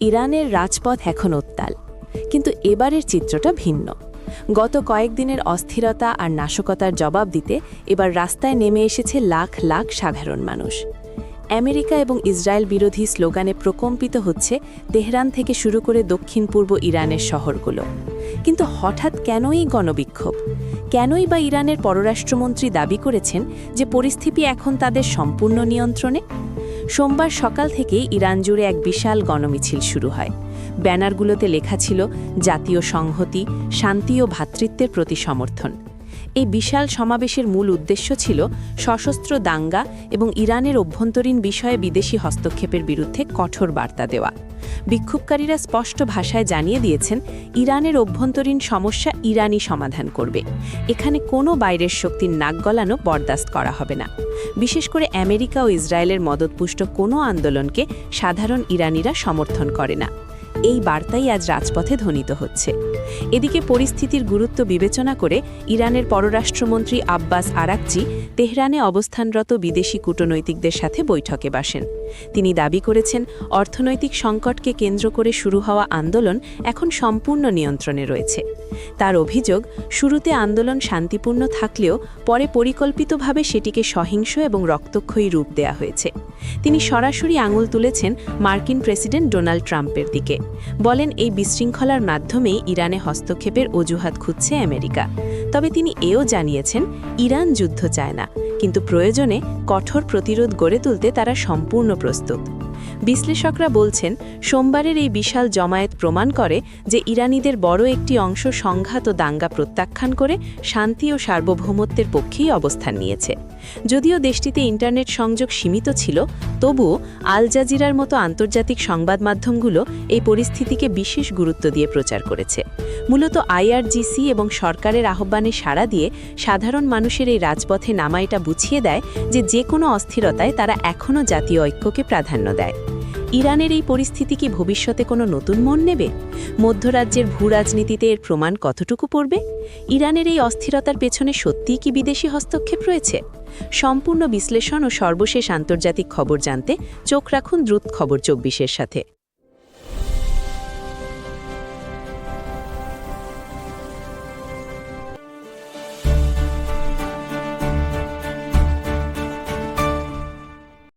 ইরানের রাজপথ এখন উত্তাল, কিন্তু এবারের চিত্রটা ভিন্ন। গত কয়েকদিনের অস্থিরতা আর নাশকতার জবাব দিতে এবার রাস্তায় নেমে এসেছে লাখ লাখ সাধারণ মানুষ। আমেরিকা এবং ইসরায়েল বিরোধী স্লোগানে প্রকম্পিত হচ্ছে তেহরান থেকে শুরু করে দক্ষিণ পূর্ব ইরানের শহরগুলো। কিন্তু হঠাৎ কেনই গণবিক্ষোভ? কেনই বা ইরানের পররাষ্ট্রমন্ত্রী দাবি করেছেন যে পরিস্থিতি এখন তাদের সম্পূর্ণ নিয়ন্ত্রণে? সোমবার সকাল থেকেই ইরান জুড়ে এক বিশাল গণমিছিল শুরু হয়। ব্যানারগুলোতে লেখা ছিল, জাতীয় সংহতি, শান্তি ও ভ্রাতৃত্বের প্রতি সমর্থন। এই বিশাল সমাবেশের মূল উদ্দেশ্য ছিল সশস্ত্র দাঙ্গা এবং ইরানের অভ্যন্তরীণ বিষয়ে বিদেশি হস্তক্ষেপের বিরুদ্ধে কঠোর বার্তা দেওয়া। বিক্ষোভকারীরা স্পষ্ট ভাষায় জানিয়ে দিয়েছেন, ইরানের অভ্যন্তরীণ সমস্যা ইরানই সমাধান করবে। এখানে কোনো বাইরের শক্তির নাক গলানো বরদাস্ত করা হবে না। বিশেষ করে আমেরিকা ও ইসরায়েলের মদতপুষ্ট কোনো আন্দোলনকে সাধারণ ইরানিরা সমর্থন করে না। এই বার্তাই আজ রাজপথে ধ্বনিত হচ্ছে। এদিকে পরিস্থিতির গুরুত্ব বিবেচনা করে ইরানের পররাষ্ট্রমন্ত্রী আব্বাস আরাকচি তেহরানে অবস্থানরত বিদেশি কূটনৈতিকদের সাথে বৈঠকে বসেন। তিনি দাবি করেছেন, অর্থনৈতিক সংকটকে কেন্দ্র করে শুরু হওয়া আন্দোলন এখন সম্পূর্ণ নিয়ন্ত্রণে রয়েছে। তার অভিযোগ, শুরুতে আন্দোলন শান্তিপূর্ণ থাকলেও পরে পরিকল্পিতভাবে সেটিকে সহিংস এবং রক্তক্ষয়ী রূপ দেয়া হয়েছে। তিনি সরাসরি আঙুল তুলেছেন মার্কিন প্রেসিডেন্ট ডোনাল্ড ট্রাম্পের দিকে। বলেন, এই বিশৃঙ্খলার মাধ্যমেই ইরানে হস্তক্ষেপের অজুহাত খুঁজছে আমেরিকা। তবে তিনি এও জানিয়েছেন, ইরান যুদ্ধ চায় না। কিন্তু প্রয়োজনে কঠোর প্রতিরোধ গড়ে তুলতে তারা সম্পূর্ণ প্রস্তুত। বিশ্লেষকরা বলছেন, সোমবারের এই বিশাল জমায়েত প্রমাণ করে যে ইরানিদের বড় একটি অংশ সংঘাত ও দাঙ্গা প্রত্যাখ্যান করে শান্তি ও সার্বভৌমত্বের পক্ষেই অবস্থান নিয়েছে। যদিও দেশটিতে ইন্টারনেট সংযোগ সীমিত ছিল, তবুও আল জাজিরার মতো আন্তর্জাতিক সংবাদ মাধ্যমগুলো এই পরিস্থিতিকে বিশেষ গুরুত্ব দিয়ে প্রচার করেছে। মূলত আইআরজিসি এবং সরকারের আহ্বানে সাড়া দিয়ে সাধারণ মানুষের এই রাজপথে নামা এটা বুঝিয়ে দেয় যে যে কোনো অস্থিরতায় তারা এখনও জাতীয় ঐক্যকে প্রাধান্য দেয়। ইরানের এই পরিস্থিতি কি ভবিষ্যতে কোনো নতুন মন নেবে? মধ্যরাজ্যের ভূ রাজনীতিতে এর প্রমাণ কতটুকু পড়বে? ইরানের এই অস্থিরতার পেছনে সত্যিই কি বিদেশি হস্তক্ষেপ রয়েছে? সম্পূর্ণ বিশ্লেষণ ও সর্বশেষ আন্তর্জাতিক খবর জানতে চোখ রাখুন দ্রুত খবর চব্বিশের সাথে।